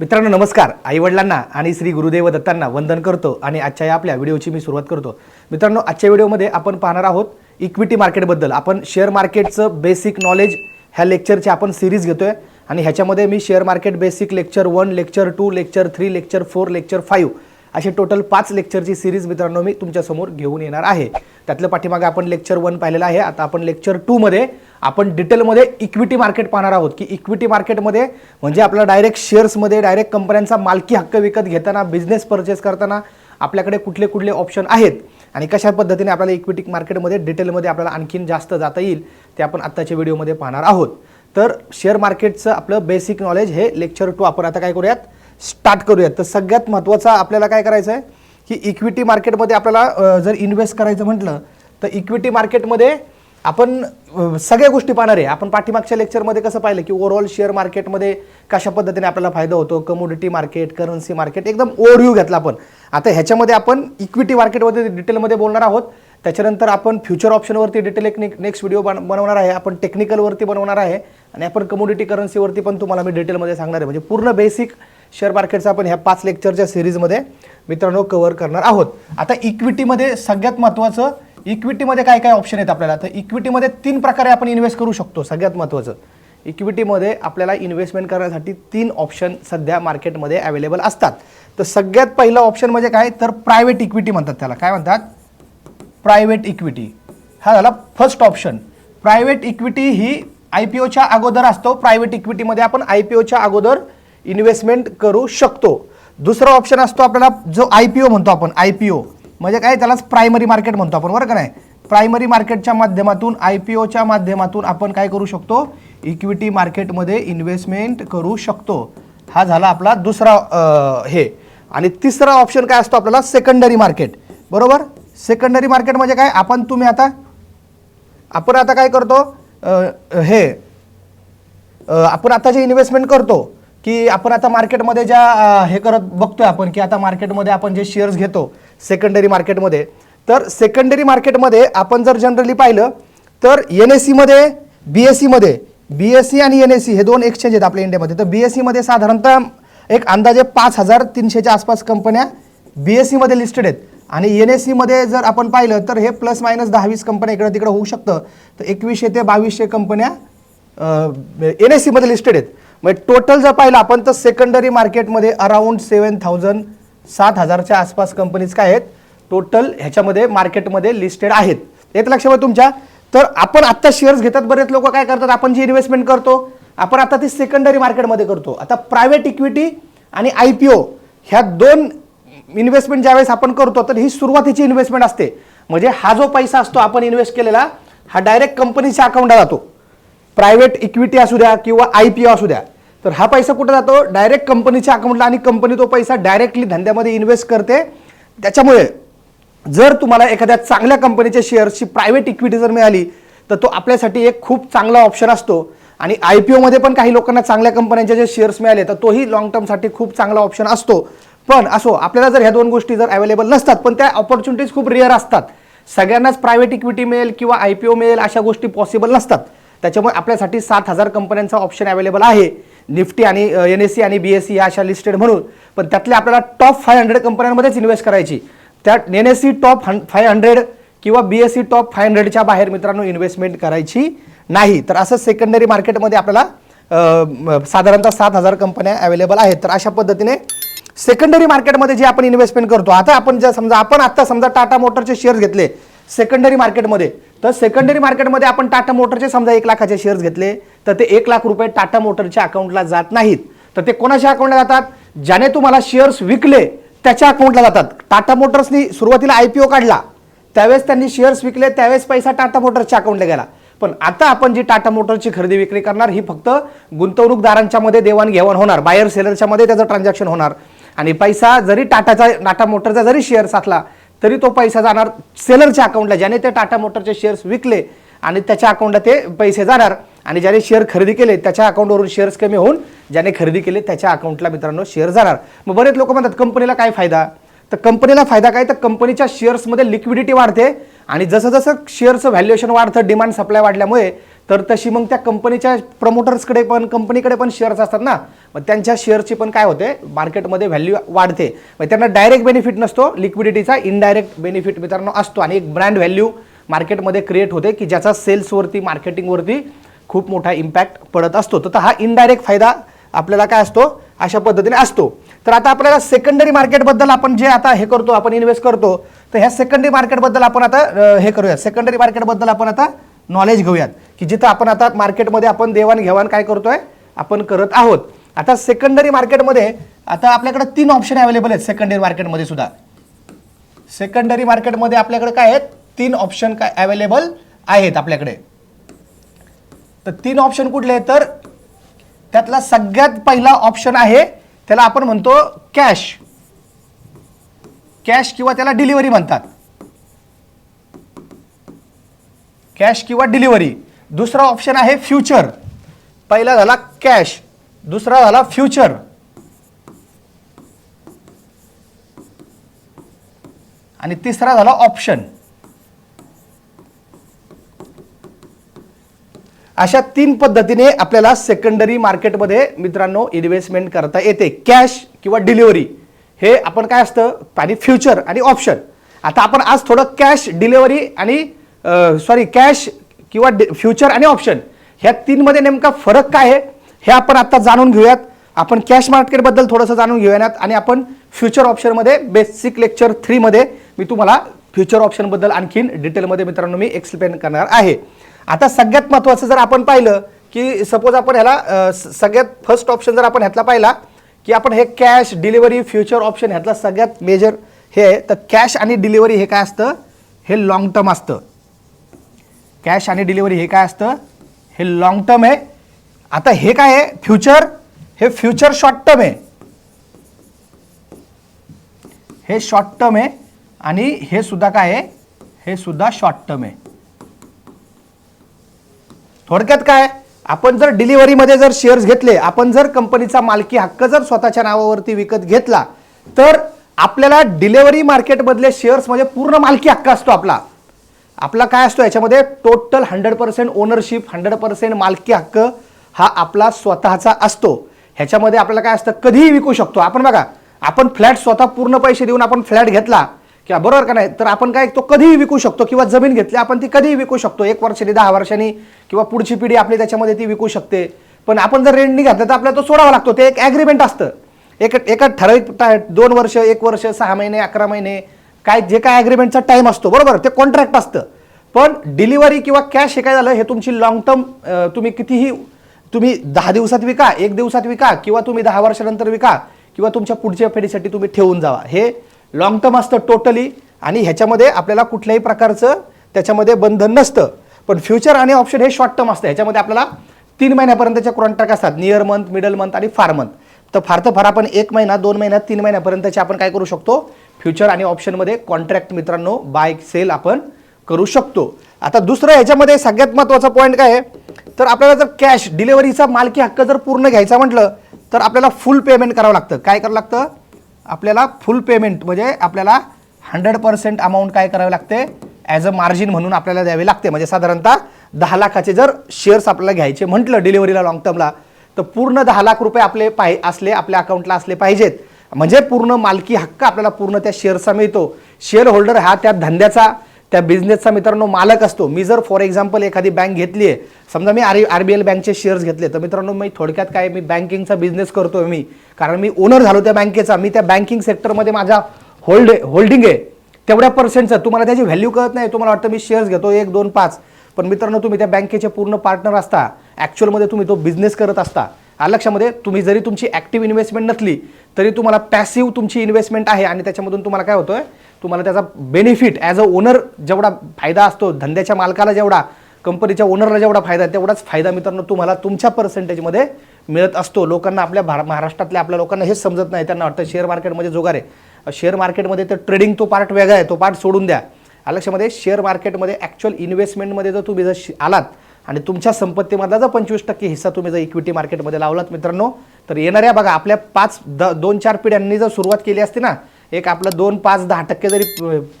मित्रांनो नमस्कार. आईवडिलांना आणि श्री गुरुदेव दत्तांना वंदन करतो आणि आजच्या या आपल्या व्हिडिओची मी सुरुवात करतो. मित्रांनो आजच्या व्हिडिओमध्ये आपण पाहणार आहोत इक्विटी मार्केटबद्दल आपण शेअर मार्केटचं बेसिक नॉलेज ह्या लेक्चरची आपण सिरीज घेतो आहे आणि ह्याच्यामध्ये मी share market basic lecture one lecture two lecture three lecture four lecture five असे टोटल पाच लेक्चरची सिरीज मित्रांनो मी तुमच्यासमोर घेऊन येणार आहे. त्यातलं पाठीमागे आपण लेक्चर वन पाहिलेलं आहे. आता आपण लेक्चर टूमध्ये आपण डिटेलमध्ये इक्विटी मार्केट पाहणार आहोत की इक्विटी मार्केटमध्ये म्हणजे आपला डायरेक्ट शेअर्समध्ये डायरेक्ट कंपन्यांचा मालकी हक्क विकत घेताना बिझनेस परचेस करताना आपल्याकडे कुठले कुठले ऑप्शन आहेत आणि कशा पद्धतीने आपल्याला इक्विटी मार्केटमध्ये डिटेलमध्ये आपल्याला आणखीन जास्त जाता येईल ते आपण आत्ताच्या व्हिडिओमध्ये पाहणार आहोत. तर शेअर मार्केटचं आपलं बेसिक नॉलेज हे लेक्चर टू आपण आता काय करूयात? स्टार्ट करूयात. तर सगळ्यात महत्त्वाचं आपल्याला काय करायचं आहे की इक्विटी मार्केटमध्ये आपल्याला जर इन्व्हेस्ट करायचं म्हटलं तर इक्विटी मार्केटमध्ये आपण सगळ्या गोष्टी पाहणार आहे. आपण पाठीमागच्या लेक्चरमध्ये कसं पाहिलं की ओव्हरऑल शेअर मार्केटमध्ये कशा पद्धतीने आपल्याला फायदा होतो? कमोडिटी मार्केट करन्सी मार्केट एकदम ओव्हरव्ह्यू घेतला आपण. आता ह्याच्यामध्ये आपण इक्विटी मार्केटमध्ये डिटेलमध्ये बोलणार आहोत. त्याच्यानंतर आपण फ्युचर ऑप्शनवरती डिटेल एक नेक्स्ट व्हिडिओ बन बनवणार आहे. आपण टेक्निकलवरती बनवणार आहे. आणि आपण कमोडिटी करन्सीवरती पण तुम्हाला मी डिटेलमध्ये सांगणार आहे. म्हणजे पूर्ण बेसिक शेअर मार्केटचं आपण ह्या पाच लेक्चरच्या सिरीजमध्ये मित्रांनो कव्हर करणार आहोत. आता इक्विटीमध्ये सगळ्यात महत्त्वाचं इक्विटीमध्ये काय काय ऑप्शन आहेत आपल्याला? तर इक्विटीमध्ये तीन प्रकारे आपण इन्व्हेस्ट करू शकतो सगळ्यात महत्त्वाचं इक्विटीमध्ये आपल्याला इन्व्हेस्टमेंट करण्यासाठी तीन ऑप्शन सध्या मार्केटमध्ये अवेलेबल असतात. तर सगळ्यात पहिलं ऑप्शन म्हणजे काय? तर प्रायव्हेट इक्विटी म्हणतात त्याला. काय म्हणतात? प्रायव्हेट इक्विटी हा झाला फर्स्ट ऑप्शन प्रायव्हेट इक्विटी ही आय पी ओच्या अगोदर असतो. प्रायव्हेट इक्विटीमध्ये आपण आय पी ओच्या अगोदर इन्व्हेस्टमेंट करू शकतो. दुसरा ऑप्शन असतो आपल्याला जो आय पी ओ म्हणतो आपण आय पी ओ म्हणजे काय त्यालाच प्रायमरी मार्केट म्हणतो आपण बरं का नाही? प्रायमरी मार्केटच्या माध्यमातून आय पी ओच्या माध्यमातून आपण काय करू शकतो? इक्विटी मार्केटमध्ये इन्व्हेस्टमेंट करू शकतो. हा झाला आपला दुसरा हे. आणि तिसरा ऑप्शन काय असतो आपल्याला? सेकंडरी मार्केट बरोबर? सेकंडरी मार्केट म्हणजे काय? आपण तुम्ही आता आपण आता काय करतो? हे आपण आता जे इन्व्हेस्टमेंट करतो की आपण आता मार्केटमध्ये ज्या हे करत बघतोय आपण की आता मार्केटमध्ये आपण जे शेअर्स घेतो सेकंडरी मार्केटमध्ये तर सेकंडरी मार्केटमध्ये आपण जर जनरली पाहिलं तर एन एस सीमध्ये बी एस सीमध्ये बी एस सी आणि एन एस सी हे दोन एक्सचेंज आहेत आपल्या इंडियामध्ये तर बी एस सीमध्ये साधारणतः एक अंदाजे पाच हजार तीनशेच्या आसपास कंपन्या बी एस सीमध्ये लिस्टेड आहेत. आणि एन एस सीमध्ये जर आपण पाहिलं तर हे प्लस मायनस दहा वीस कंपन्या इकडं तिकडं होऊ शकतं. तर एकवीसशे ते बावीसशे कंपन्या एन एस सीमध्ये लिस्टेड आहेत. म्हणजे टोटल जर पाहिलं आपण तर सेकंडरी मार्केटमध्ये अराऊंड सेवन थाउजंड सात हजारच्या आसपास कंपनीज काय आहेत? टोटल ह्याच्यामध्ये मार्केटमध्ये लिस्टेड आहेत. एक लक्षात तुमच्या. तर आपण आत्ता शेअर्स घेतात बरेच लोक काय करतात? आपण जी इन्व्हेस्टमेंट करतो आपण आता ती सेकंडरी मार्केटमध्ये करतो. आता प्रायव्हेट इक्विटी आणि आय पी ओ ह्या दोन इन्व्हेस्टमेंट ज्यावेळेस आपण करतो तर ही सुरुवातीची इन्व्हेस्टमेंट असते. म्हणजे हा जो पैसा असतो आपण इन्व्हेस्ट केलेला हा डायरेक्ट कंपनीच्या अकाउंटला जातो. प्रायव्हेट इक्विटी असू द्या किंवा आय पी ओ असू द्या. तर हा पैसा कुठे जातो? डायरेक्ट कंपनीच्या अकाउंटला आणि कंपनी तो पैसा डायरेक्टली धंद्यामध्ये इन्व्हेस्ट करते. त्याच्यामुळे जर तुम्हाला एखाद्या चांगल्या कंपनीच्या शेअर्सची प्रायव्हेट इक्विटी जर मिळाली तर तो आपल्यासाठी एक खूप चांगला ऑप्शन असतो. आणि आय पी ओमध्ये पण काही लोकांना चांगल्या कंपन्यांचे जे शेअर्स मिळाले तर तोही लॉंग टर्मसाठी खूप चांगला ऑप्शन असतो. पण असो आपल्याला जर ह्या दोन गोष्टी जर अवेलेबल नसतात पण त्या ऑपॉर्च्युनिटीज खूप रेअर असतात. सगळ्यांनाच प्रायव्हेट इक्विटी मिळेल किंवा आय पी ओ मिळेल अशा गोष्टी पॉसिबल नसतात. त्याच्यामुळे आपल्यासाठी सात हजार कंपन्यांचा ऑप्शन अवेलेबल आहे. निफ्टी आणि एन एस सी आणि बी एस सी या अशा लिस्टेड म्हणून. पण त्यातल्या आपल्याला टॉप फाय हंड्रेड कंपन्यांमध्येच इन्व्हेस्ट करायची. त्यात N S C top hmm five hundred किंवा B S C top five हंड्रेडच्या बाहेर मित्रांनो इन्व्हेस्टमेंट करायची नाही. तर असं सेकंडरी मार्केटमध्ये आपल्याला साधारणतः सात हजार कंपन्या अवेलेबल आहेत. तर अशा पद्धतीने सेकंडरी मार्केटमध्ये जे आपण इन्व्हेस्टमेंट करतो आता आपण जर समजा आपण आता समजा टाटा मोटरचे शेअर्स घेतले सेकंडरी मार्केटमध्ये तर सेकंडरी मार्केटमध्ये आपण टाटा मोटरचे समजा एक लाखाचे शेअर्स घेतले तर ते एक लाख रुपये टाटा मोटरच्या अकाउंटला जात नाहीत. तर ते कोणाच्या अकाउंटला जातात? ज्याने तुम्हाला शेअर्स विकले त्याच्या अकाउंटला जातात. टाटा मोटर्सनी सुरुवातीला आय पी ओ काढला त्यावेळेस त्यांनी शेअर्स विकले त्यावेळेस पैसा टाटा मोटर्सच्या अकाउंटला गेला. पण आता आपण जी टाटा मोटरची खरेदी विक्री करणार ही फक्त गुंतवणूकदारांच्या मध्ये देवाणघेवाण होणार बायर सेलरच्या मध्ये त्याचं ट्रान्झॅक्शन होणार. आणि पैसा जरी टाटाचा टाटा मोटरचा जरी शेअर असला तरी तो पैसा जाणार सेलरच्या अकाउंटला ज्याने ते टाटा मोटरचे शेअर्स विकले आणि त्याच्या अकाउंटला ते पैसे जाणार. आणि ज्याने शेअर खरेदी केले त्याच्या अकाउंटवरून शेअर्स कमी होऊन ज्याने खरेदी केले त्याच्या अकाउंटला मित्रांनो शेअर जाणार. मग बरेच लोक म्हणतात कंपनीला काय फायदा? तर कंपनीला फायदा काय? तर कंपनीच्या शेअर्समध्ये लिक्विडिटी वाढते आणि जसं जसं शेअरचं व्हॅल्युएशन वाढतं डिमांड सप्लाय वाढल्यामुळे तर तशी मग त्या कंपनीच्या प्रमोटर्सकडे पण कंपनीकडे पण शेअर्स असतात ना. मग त्यांच्या शेअरची पण काय होते? मार्केटमध्ये व्हॅल्यू वाढते. मग त्यांना डायरेक्ट बेनिफिट नसतो लिक्विडिटीचा इनडायरेक्ट बेनिफिट मित्रांनो असतो. आणि एक ब्रँड व्हॅल्यू मार्केटमध्ये क्रिएट होते की ज्याचा सेल्सवरती मार्केटिंगवरती खूप मोठा इम्पॅक्ट पडत असतो. तर हा इनडायरेक्ट फायदा आपल्याला काय असतो? अशा पद्धतीने असतो. तर आता आपल्याला सेकंडरी मार्केटबद्दल आपण जे आता हे करतो आपण इन्व्हेस्ट करतो तर ह्या सेकंडरी मार्केटबद्दल आपण आता हे करूया सेकंडरी मार्केटबद्दल आपण आता नॉलेज घेऊयात. की जिथं आपण आता मार्केटमध्ये आपण देवाणघेवाण काय करतोय? आपण करत आहोत. आता सेकंडरी मार्केटमध्ये आता आपल्याकडे तीन ऑप्शन अवेलेबल आहेत सेकंडरी मार्केटमध्ये सुद्धा. सेकंडरी मार्केटमध्ये आपल्याकडे काय आहेत? तीन ऑप्शन काय अवेलेबल आहेत आपल्याकडे. तर तीन ऑप्शन कुठले आहेत? तर त्यातला सगळ्यात पहिला ऑप्शन आहे त्याला आपण म्हणतो कॅश कॅश किंवा त्याला डिलिव्हरी म्हणतात. कॅश किंवा डिलिव्हरी दुसरा ऑप्शन आहे फ्युचर पहिला झाला कॅश दुसरा झाला फ्युचर आणि तिसरा झाला ऑप्शन अशा तीन पद्धतीने आपल्याला सेकंडरी मार्केटमध्ये मित्रांनो इन्व्हेस्टमेंट करता येते. कॅश किंवा डिलिव्हरी हे आपण काय असतं? आणि फ्युचर आणि ऑप्शन आता आपण आज थोडं कॅश डिलिव्हरी आणि सॉरी कॅश किंवा फ्युचर आणि ऑप्शन ह्या तीनमध्ये नेमका फरक काय आहे हे आपण आता जाणून घेऊयात. आपण कॅश मार्केटबद्दल थोडंसं जाणून घेऊयात आणि आपण फ्युचर ऑप्शनमध्ये बेसिक लेक्चर थ्रीमध्ये मी तुम्हाला फ्युचर ऑप्शनबद्दल आणखीन डिटेलमध्ये मित्रांनो मी एक्सप्लेन करणार आहे. आता सगळ्यात महत्त्वाचं जर आपण पाहिलं की सपोज आपण ह्याला स- सगळ्यात फर्स्ट ऑप्शन जर आपण ह्यातला पाहिला की आपण हे कॅश डिलिव्हरी फ्युचर ऑप्शन ह्यातला सगळ्यात मेजर हे आहे तर कॅश आणि डिलिव्हरी हे काय असतं? हे लॉंग टर्म असतं. कॅश आणि डिलिव्हरी हे काय असतं? हे लॉंग टर्म आहे. आता हे काय आहे? फ्युचर. हे फ्युचर शॉर्ट टर्म आहे. हे शॉर्ट टर्म आहे आणि हे सुद्धा काय आहे? हे सुद्धा शॉर्ट टर्म आहे. थोडक्यात काय? आपण जर डिलिव्हरीमध्ये जर शेअर्स घेतले आपण जर कंपनीचा मालकी हक्क जर स्वतःच्या नावावरती विकत घेतला तर आपल्याला डिलिव्हरी मार्केटमधले शेअर्समध्ये पूर्ण मालकी हक्क असतो आपला. आपला काय असतो याच्यामध्ये? Total hundred percent ownership hundred percent मालकी हक्क हा आपला स्वतःचा असतो. ह्याच्यामध्ये आपल्याला काय असतं? कधीही विकू शकतो. आपण बघा आपण फ्लॅट स्वतः पूर्ण पैसे देऊन आपण फ्लॅट घेतला किंवा बरोबर का नाही? तर आपण काय तो कधीही विकू शकतो किंवा जमीन घेतली आपण ती कधीही विकू शकतो. एक वर्षाने दहा वर्षांनी किंवा पुढची पिढी आपली त्याच्यामध्ये ती विकू शकते. पण आपण जर रेंटनी घातलं तर आपल्याला तो सोडावा लागतो. ते एक ॲग्रीमेंट असतं. एक एका ठराविक दोन वर्ष एक वर्ष सहा महिने अकरा महिने काय जे काय ॲग्रीमेंटचा टाईम असतो बरोबर? ते कॉन्ट्रॅक्ट असतं. पण डिलिव्हरी किंवा कॅश हे काय झालं? हे तुमची लॉंग टर्म तुम्ही कितीही तुम्ही दहा दिवसात विका एक दिवसात विका किंवा तुम्ही दहा वर्षानंतर विका किंवा तुमच्या पुढच्या फेडीसाठी तुम्ही ठेवून जावा. हे लॉंग टर्म असतं टोटली आणि ह्याच्यामध्ये आपल्याला कुठल्याही प्रकारचं त्याच्यामध्ये बंधन नसतं. पण फ्युचर आणि ऑप्शन हे शॉर्ट टर्म असतं. ह्याच्यामध्ये आपल्याला तीन महिन्यापर्यंतचे कॉन्ट्रॅक्ट असतात. नियर मंथ मिडल मंथ आणि फार मंथ तर फार तर फार आपण एक महिना दोन महिना तीन महिन्यापर्यंतचे आपण काय करू शकतो? फ्युचर आणि ऑप्शनमध्ये कॉन्ट्रॅक्ट मित्रांनो बाय सेल आपण करू शकतो. आता दुसरं ह्याच्यामध्ये सगळ्यात महत्त्वाचा पॉईंट काय आहे? तर आपल्याला जर कॅश डिलिव्हरीचा मालकी हक्क जर पूर्ण घ्यायचा म्हटलं तर आपल्याला फुल पेमेंट करावं लागतं. काय करावं लागतं? आपल्याला फुल पेमेंट म्हणजे आपल्याला हंड्रेड पर्सेंट अमाऊंट काय करावे लागते? ॲज अ मार्जिन म्हणून आपल्याला द्यावे लागते. म्हणजे साधारणतः दहा लाखाचे जर शेअर्स आपल्याला घ्यायचे म्हटलं डिलिव्हरीला लॉंग टर्मला तर पूर्ण दहा लाख रुपये आपले पाहि असले आपल्या अकाउंटला असले पाहिजेत. म्हणजे पूर्ण मालकी हक्क आपल्याला पूर्ण त्या शेअरचा मिळतो. शेअर होल्डर हा त्या धंद्याचा त्या बिझनेसचा मित्रांनो मालक असतो. मी जर फॉर एक्झाम्पल एखादी बँक घेतली आहे समजा मी आर आर बी एल बँकचे शेअर्स घेतले तर मित्रांनो मी थोडक्यात काय मी बँकिंगचा बिझनेस करतोय मी. कारण मी ओनर झालो त्या बँकेचा मी त्या बँकिंग सेक्टरमध्ये माझा होल्ड होल्डिंग आहे. तेवढ्या पर्सेंटचं तुम्हाला त्याची व्हॅल्यू कळत नाही तुम्हाला वाटतं मी शेअर्स घेतो एक दोन पाच. पण मित्रांनो तुम्ही त्या बँकेचे पूर्ण पार्टनर असता. ॲक्च्युअलमध्ये तुम्ही तो बिझनेस करत असता. आलक्षामध्ये लक्षामध्ये तुम्ही जरी तुमची ॲक्टिव्ह इन्व्हेस्टमेंट नसली तरी तुम्हाला पॅसिव्ह तुमची इन्व्हेस्टमेंट आहे आणि त्याच्यामधून तुम्हाला काय होतोय? तुम्हाला त्याचा बेनिफिट ॲज अ ओनर जेवढा फायदा असतो धंद्याच्या मालकाला जेवढा कंपनीच्या ओनरला जेवढा फायदा आहे तेवढाच फायदा मित्रांनो तुम्हाला तुमच्या पर्सेंटेजमध्ये मिळत असतो. लोकांना आपल्या भार महाराष्ट्रातल्या आपल्या लोकांना हेच समजत नाही. त्यांना वाटतं शेअर मार्केटमध्ये जोगार आहे. शेअर मार्केटमध्ये तर ट्रेडिंग तो पार्ट वेगळा आहे तो पार्ट सोडून द्या. लक्षामध्ये? शेअर मार्केटमध्ये ॲक्च्युअल इन्व्हेस्टमेंटमध्ये जर तुम्ही जर आलात आणि तुमच्या संपत्तीमधला जर पंचवीस टक्के हिस्सा तुम्ही जर इक्विटी मार्केटमध्ये लावलात मित्रांनो तर येणाऱ्या बघा आपल्या पाच द दोन चार पिढ्यांनी जर सुरुवात केली असती ना एक आपलं दोन पाच दहा टक्के जरी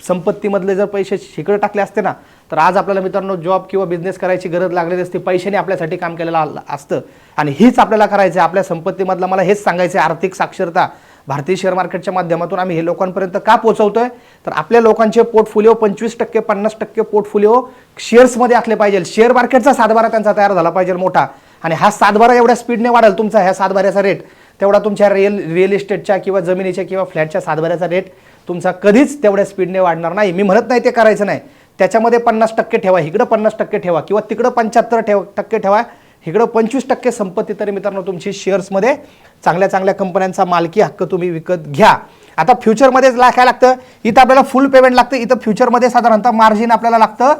संपत्तीमधले जर पैसे शिकडे टाकले असते ना तर आज आपल्याला मित्रांनो जॉब किंवा बिझनेस करायची गरज लागलेली असते पैशाने आपल्यासाठी काम केलेलं असतं. आणि हीच आपल्याला करायचं आहे आपल्या संपत्तीमधलं मला हेच सांगायचं आहे आर्थिक साक्षरता. भारतीय शेअर मार्केटच्या माध्यमातून आम्ही हे लोकांपर्यंत का पोहोचवतोय? तर आपल्या लोकांचे पोर्टफोलिओ पंचवीस टक्के पन्नास टक्के पोर्टफोलिओ शेअर्समध्ये असले पाहिजे. शेअर मार्केटचा सातबारा त्यांचा तयार झाला पाहिजे मोठा. आणि हा सातबारा एवढ्या स्पीडने वाढेल तुमचा ह्या सातबाऱ्याचा रेट तेवढा तुमच्या रिअल रिअल इस्टेटच्या किंवा जमिनीच्या किंवा फ्लॅटच्या सातबाऱ्याचा रेट तुमचा कधीच तेवढ्या स्पीडने वाढणार नाही. मी म्हणत नाही ते करायचं नाही. त्याच्यामध्ये पन्नास टक्के ठेवा इकडं पन्नास टक्के ठेवा किंवा तिकडं पंच्याहत्तर ठेव टक्के ठेवा. इकडं पंचवीस टक्के संपत्ती तरी मित्रांनो तुमची शेअर्समध्ये चांगल्या चांगल्या कंपन्यांचा मालकी हक्क तुम्ही विकत घ्या. आता फ्युचरमध्येच ला काय लागतं? इथं आपल्याला फुल पेमेंट लागतं. इथं फ्युचरमध्ये साधारणतः मार्जिन आपल्याला लागतं.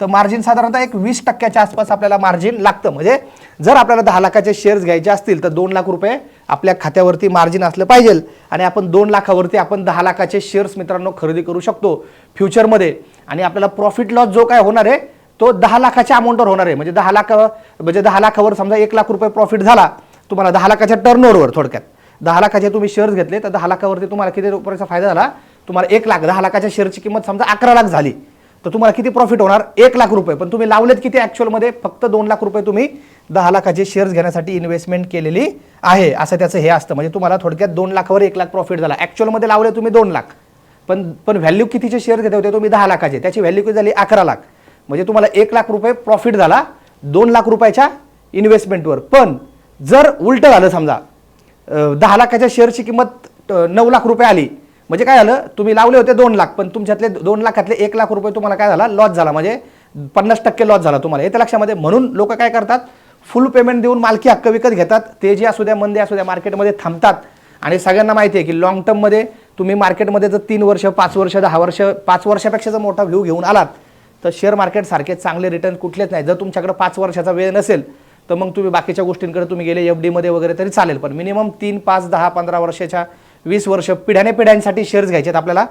तर मार्जिन साधारणतः एक वीस टक्क्याच्या आसपास आपल्याला मार्जिन लागतं. म्हणजे जर आपल्याला दहा लाखाचे शेअर्स घ्यायचे असतील तर दोन लाख रुपये आपल्या खात्यावरती मार्जिन असलं पाहिजे. आणि आपण दोन लाखावरती आपण दहा लाखाचे शेअर्स मित्रांनो खरेदी करू शकतो फ्युचरमध्ये आणि आपल्याला प्रॉफिट लॉस जो काय होणार आहे तो दहा लाखाच्या अमाऊंटवर होणार आहे. म्हणजे दहा लाख म्हणजे दहा लाखावर समजा एक लाख रुपये प्रॉफिट झाला तुम्हाला दहा लाखाच्या टर्नओव्हरवर थोडक्यात. दहा लाखाचे तुम्ही शेअर्स घेतले तर दहा लाखावरती तुम्हाला किती रुपयाचा फायदा झाला? तुम्हाला एक लाख दहा लाखाच्या शेअरची किंमत समजा अकरा लाख झाली. तर तुम्हाला किती प्रॉफिट होणार? एक लाख रुपये. पण तुम्ही लावलेत किती ॲक्च्युअलमध्ये फक्त दोन लाख रुपये तुम्ही दहा लाखाचे शेअर्स घेण्यासाठी इन्व्हेस्टमेंट केलेली आहे. असं त्याचं हे असतं. म्हणजे तुम्हाला थोडक्यात दोन लाखावर एक लाख प्रॉफिट झाला. ॲक्च्युअलमध्ये लावले तुम्ही दोन लाख. पण पण व्हॅल्यू कितीचे शेअर्स घेत होते? तुम्ही दहा लाखाचे. त्याची व्हॅल्यू किती झाली? अकरा लाख. म्हणजे तुम्हाला एक लाख रुपये प्रॉफिट झाला दोन लाख रुपयाच्या इन्व्हेस्टमेंटवर पण जर उलटं झालं समजा दहा लाखाच्या शेअरची किंमत नऊ लाख रुपये आली म्हणजे काय झालं तुम्ही लावले होते दोन लाख पण तुमच्यातले दोन लाखातले एक लाख रुपये तुम्हाला काय झाला लॉस झाला. म्हणजे पन्नास टक्के लॉस झाला तुम्हाला. येत्या लक्षामध्ये म्हणून लोक काय करतात फुल पेमेंट देऊन मालकी हक्क विकत घेतात. ते जे असू द्या मंदी असू द्या मार्केटमध्ये थांबतात. आणि सगळ्यांना माहिती आहे की लॉंग टर्ममध्ये तुम्ही मार्केटमध्ये जर तीन वर्ष पाच वर्ष दहा वर्ष पाच वर्षापेक्षा जर मोठा व्ह्यू घेऊन आलात तर शेअर मार्केट सारखे चांगले रिटर्न कुठलेच नाही. जर तुमच्याकडे पाच वर्षाचा वेळ नसेल तर मग तुम्ही बाकीच्या गोष्टींकडे तुम्ही गेले एफ डीमध्ये वगैरे तरी चालेल. पण मिनिमम तीन पाच दहा पंधरा वर्षाच्या वीस वर्ष पिढ्याने पिढ्यांसाठी शेअर्स घ्यायचे आहेत. आपल्याला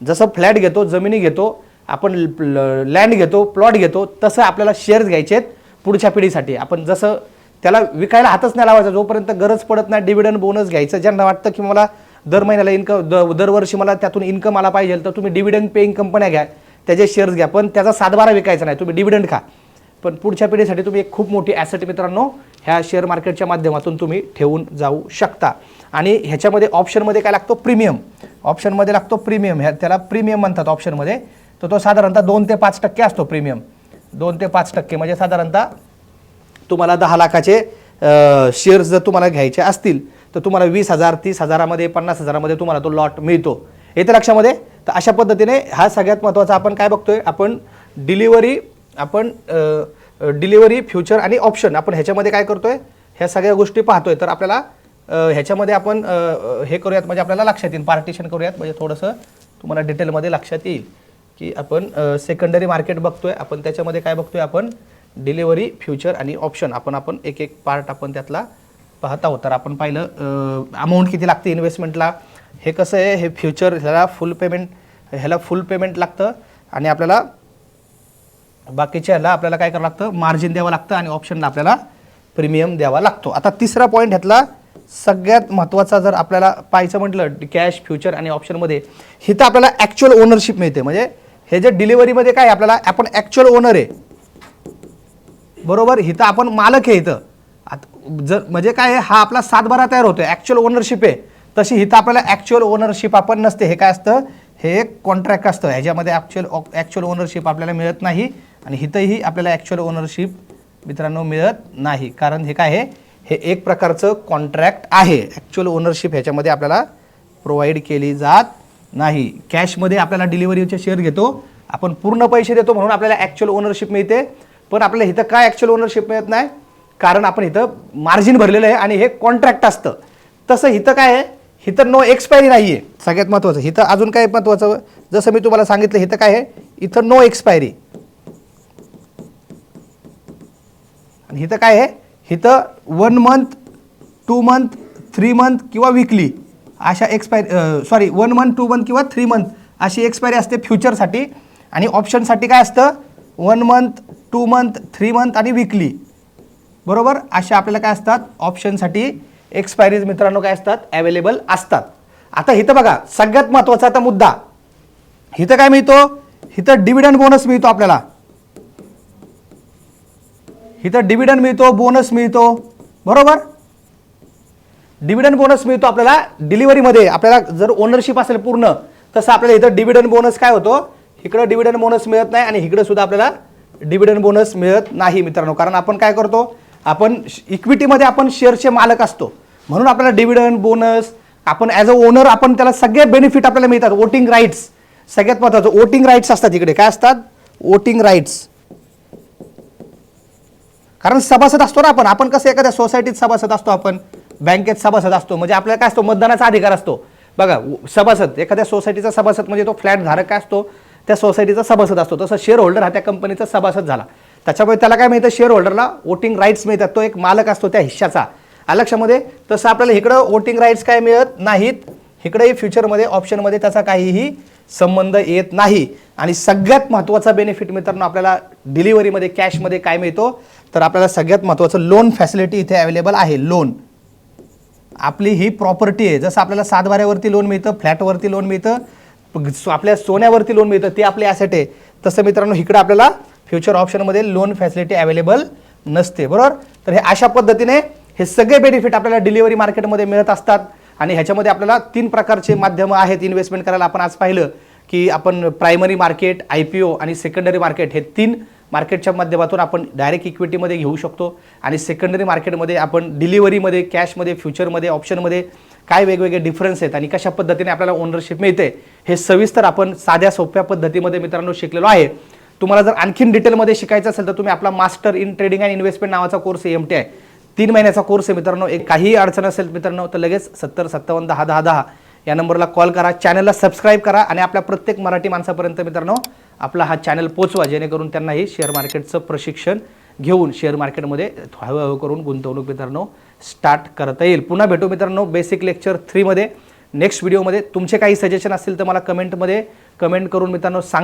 जसं फ्लॅट घेतो जमिनी घेतो आपण लँड घेतो प्लॉट घेतो तसं आपल्याला शेअर्स घ्यायचे आहेत पुढच्या पिढीसाठी. आपण जसं त्याला विकायला हातच नाही लावायचा जोपर्यंत गरज पडत नाही डिव्हिडंड बोनस घ्यायचं. ज्यांना वाटतं की मला दर महिन्याला इन्कम दरवर्षी मला त्यातून इन्कम आला पाहिजे तर तुम्ही डिव्हिडंड पेईंग कंपन्या घ्या. त्याचे शेअर्स घ्या. पण त्याचा सातबारा विकायचा नाही. तुम्ही डिव्हिडंड खा. पण पुढच्या पिढीसाठी तुम्ही एक खूप मोठी ॲसेट मित्रांनो ह्या शेअर मार्केटच्या माध्यमातून तुम्ही ठेवून जाऊ शकता. आणि ह्याच्यामध्ये ऑप्शनमध्ये काय लागतो? प्रीमियम ऑप्शनमध्ये लागतो प्रीमियम ह्या त्याला प्रीमियम म्हणतात ऑप्शनमध्ये तर तो साधारणतः दोन ते पाच टक्के असतो प्रीमियम दोन ते पाच टक्के. म्हणजे साधारणतः तुम्हाला दहा लाखाचे शेअर्स जर तुम्हाला घ्यायचे असतील तर तुम्हाला वीस हजार तीस हजारामध्ये पन्नास हजारामध्ये तुम्हाला तो लॉट मिळतो. येते लक्षामध्ये? तर अशा पद्धतीने हा सगळ्यात महत्त्वाचा आपण काय बघतोय? आपण डिलिव्हरी आपण डिलिव्हरी फ्युचर आणि ऑप्शन आपण ह्याच्यामध्ये काय करतोय? ह्या सगळ्या गोष्टी पाहतोय. तर आपल्याला ह्याच्यामध्ये आपण हे करूयात म्हणजे आपल्याला लक्षात येईल पार्टिशन करूयात म्हणजे थोडंसं तुम्हाला डिटेलमध्ये लक्षात येईल की आपण सेकंडरी मार्केट बघतोय आपण त्याच्यामध्ये काय बघतोय आपण डिलिव्हरी फ्युचर आणि ऑप्शन आपण आपण एक एक पार्ट आपण त्यातला पाहत आहोत. तर आपण पाहिलं अमाऊंट किती लागते इन्व्हेस्टमेंटला हे कसं आहे हे फ्युचर ह्याला फुल पेमेंट ह्याला फुल पेमेंट लागतं आणि आपल्याला बाकीच्या ह्याला आपल्याला काय करावं लागतं मार्जिन द्यावं लागतं आणि ऑप्शनला आपल्याला प्रीमियम द्यावा लागतो. आता तिसरा पॉईंट ह्यातला सगळ्यात महत्त्वाचा जर आपल्याला पाहायचं म्हटलं कॅश फ्युचर आणि ऑप्शनमध्ये इथं आपल्याला ॲक्च्युअल ओनरशिप मिळते. म्हणजे हे जे डिलिव्हरीमध्ये काय आपल्याला आपण ॲक्च्युअल ओनर आहे. बरोबर? इथं आपण मालक आहे इथं. आता जर म्हणजे काय आहे, हा आपला सातबारा तयार होतो ॲक्च्युअल ओनरशिप आहे. तशी इथं आपल्याला ॲक्च्युअल ओनरशिप आपण नसते. हे काय असतं? हे एक कॉन्ट्रॅक्ट असतं. ह्याच्यामध्ये ॲक्च्युअल ॲक्च्युअल ओनरशिप आपल्याला मिळत नाही. आणि इथंही आपल्याला ॲक्च्युअल ओनरशिप मित्रांनो मिळत नाही. कारण हे काय आहे? हे एक प्रकारचं कॉन्ट्रॅक्ट आहे. ॲक्च्युअल ओनरशिप ह्याच्यामध्ये आपल्याला प्रोव्हाइड केली जात नाही. कॅशमध्ये आपल्याला डिलिव्हरीचे शेअर घेतो. आपण पूर्ण पैसे देतो म्हणून आपल्याला ॲक्च्युअल ओनरशिप मिळते. पण आपल्याला इथं काय ॲक्च्युअल ओनरशिप मिळत नाही? कारण आपण इथं मार्जिन भरलेलं आहे आणि हे कॉन्ट्रॅक्ट असतं. तसं इथं काय आहे? इथं नो एक्सपायरी नाही आहे सगळ्यात महत्त्वाचं इथं अजून काय महत्त्वाचं जसं मी तुम्हाला सांगितलं इथं काय आहे? इथं नो एक्सपायरी आणि इथं काय आहे? इथं one month two month three month किंवा विकली अशा expiry sorry one month two month किंवा थ्री मंथ अशी एक्सपायरी असते फ्युचरसाठी आणि ऑप्शनसाठी काय असतं? One month two month three month आणि विकली बरोबर? अशा आपल्याला काय असतात? ऑप्शनसाठी एक्सपायरीज मित्रांनो काय असतात? अवेलेबल असतात. आता इथं बघा सगळ्यात महत्त्वाचा आता मुद्दा. इथं काय मिळतो? इथं डिव्हिडंड बोनस मिळतो आपल्याला. इथं डिव्हिडंड मिळतो बोनस मिळतो. बरोबर? डिव्हिडंड बोनस मिळतो आपल्याला डिलिव्हरीमध्ये आपल्याला जर ओनरशिप असेल पूर्ण तसं आपल्याला इथं डिव्हिडंड बोनस काय होतो? इकडं डिव्हिडंड बोनस मिळत नाही आणि इकडं सुद्धा आपल्याला डिव्हिडंड बोनस मिळत नाही मित्रांनो. कारण आपण काय करतो? आपण इक्विटीमध्ये आपण शेअरचे मालक असतो. म्हणून आपल्याला डिव्हिडंड बोनस आपण ॲज अ ओनर आपण त्याला सगळे बेनिफिट आपल्याला मिळतात. वोटिंग राईट्स सगळ्यात महत्त्वाचं वोटिंग राईट्स असतात इकडे. काय असतात? वोटिंग राईट्स कारण सभासद असतो ना आपण. आपण कसं एखाद्या सोसायटीत सभासद असतो आपण? बँकेत सभासद असतो. म्हणजे आपल्याला काय असतो? मतदानाचा अधिकार असतो. बघा सभासद एखाद्या सोसायटीचा सभासद म्हणजे तो फ्लॅट धारक काय असतो? त्या सोसायटीचा सभासद असतो. तसं शेअर होल्डर हा त्या कंपनीचा सभासद झाला. त्याच्यामुळे त्याला काय मिळतं? शेअर होल्डरला वोटिंग राईट्स मिळतात. तो एक मालक असतो त्या हिश्श्याचा अलक्षामध्ये तसं आपल्याला इकडं वोटिंग राईट्स काय मिळत नाहीत? इकडेही फ्युचरमध्ये ऑप्शनमध्ये त्याचा काहीही संबंध येत नाही. आणि सगळ्यात महत्त्वाचा बेनिफिट मित्रांनो आपल्याला डिलिव्हरीमध्ये कॅशमध्ये काय मिळतो? तर आपल्याला सगळ्यात महत्त्वाचं लोन फॅसिलिटी इथे अवेलेबल आहे. लोन आपली ही प्रॉपर्टी आहे. जसं आपल्याला सातबाऱ्यावरती लोन मिळतं फ्लॅटवरती लोन मिळतं सो- आपल्या सोन्यावरती लोन मिळतं ते आपले ॲसेट आहे. तसं मित्रांनो इकडं आपल्याला फ्युचर ऑप्शनमध्ये लोन फॅसिलिटी अवेलेबल नसते. बरोबर? तर हे अशा पद्धतीने हे सगळे बेनिफिट आपल्याला डिलिव्हरी मार्केटमध्ये मिळत असतात. आणि ह्याच्यामध्ये आपल्याला तीन प्रकारचे माध्यमं आहेत इन्व्हेस्टमेंट करायला. आपण आज पाहिलं की आपण primary market I P O आणि सेकंडरी मार्केट हे तीन मार्केटच्या माध्यमातून आपण डायरेक्ट इक्विटीमध्ये घेऊ शकतो. आणि सेकंडरी मार्केटमध्ये आपण डिलिव्हरीमध्ये कॅशमध्ये फ्युचरमध्ये ऑप्शनमध्ये काय वेगवेगळे डिफरन्स आहेत आणि कशा पद्धतीने आपल्याला ओनरशिप मिळते हे सविस्तर आपण साध्या सोप्या पद्धतीमध्ये मित्रांनो शिकलेलो आहे. तुम्हाला जर आणखीन डिटेलमध्ये शिकायचं असेल तर तुम्ही आपला master in trading and investment नावाचा कोर्स एम टी आहे. तीन महिन्याचा कोर्स आहे मित्रांनो. एक काहीही अडचण असेल मित्रांनो तर लगेच सत्तर सत्तावन्न दहा दहा दहा या नंबरला कॉल करा. चॅनलला सबस्क्राईब करा आणि आपल्या प्रत्येक मराठी माणसापर्यंत मित्रांनो आपला हा चॅनल पोचवा जेणेकरून त्यांनाही शेअर मार्केटचं प्रशिक्षण घेऊन शेअर मार्केटमध्ये हळूहळू करून गुंतवणूक मित्रांनो स्टार्ट करता येईल. पुन्हा भेटू मित्रांनो बेसिक लेक्चर थ्रीमध्ये नेक्स्ट व्हिडिओमध्ये तुमचे काही सजेशन असतील तर मला कमेंटमध्ये कमेंट करून मित्रांनो सांग.